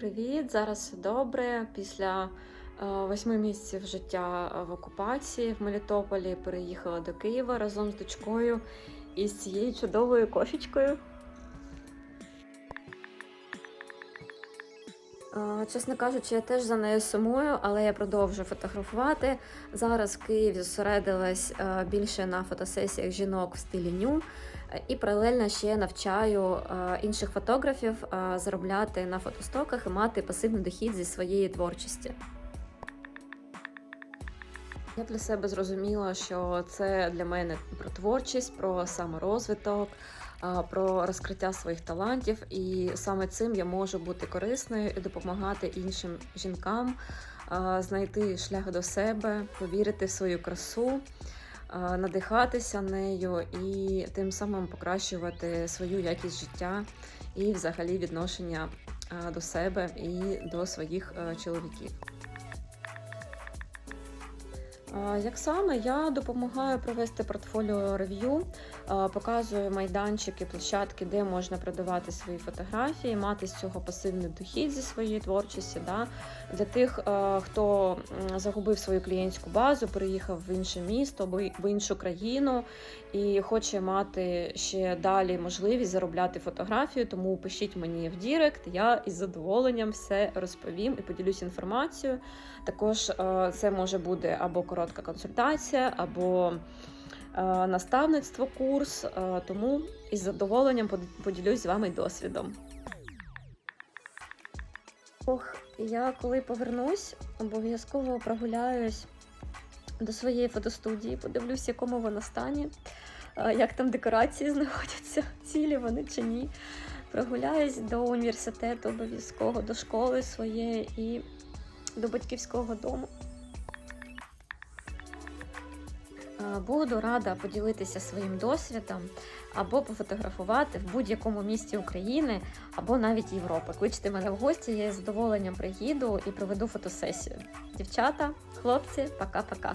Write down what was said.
Привіт! Зараз все добре. Після е, восьми місяців життя в окупації в Мелітополі переїхала до Києва разом з дочкою і з цією чудовою кошечкою. Чесно кажучи, я теж за нею сумую, але я продовжую фотографувати. Зараз в Києві зосередилась е, більше на фотосесіях жінок в стилі ню. Е, І паралельно ще навчаю е, інших фотографів е, заробляти на фотостоках і мати пасивний дохід зі своєї творчості. Я для себе зрозуміла, що це для мене про творчість, про саморозвиток, про розкриття своїх талантів, і саме цим я можу бути корисною і допомагати іншим жінкам знайти шлях до себе, повірити в свою красу, надихатися нею і тим самим покращувати свою якість життя і взагалі відношення до себе і до своїх е, чоловіків. Як саме я допомагаю провести портфоліо рев'ю, показую майданчики, площадки, де можна продавати свої фотографії, мати з цього пасивний дохід зі своєї творчості. Да? Для тих, хто загубив свою клієнтську базу, переїхав в інше місто або в іншу країну і хоче мати ще далі можливість заробляти фотографію, тому пишіть мені в Дірект, я із задоволенням все розповім і поділюсь інформацією. Також це може бути або коротка консультація, або е, наставництво, курс. е, Тому із задоволенням поділюсь з вами досвідом. Ох, я коли повернусь, обов'язково прогуляюсь до своєї фотостудії, подивлюсь, в якому вона стані, е, як там декорації знаходяться, цілі вони чи ні. Прогуляюсь до університету обов'язково, до школи своєї і до батьківського дому. Буду рада поділитися своїм досвідом або пофотографувати в будь-якому місті України, або навіть Європи. Кличте мене в гості, я з задоволенням приїду і проведу фотосесію. Дівчата, хлопці, пока-пока.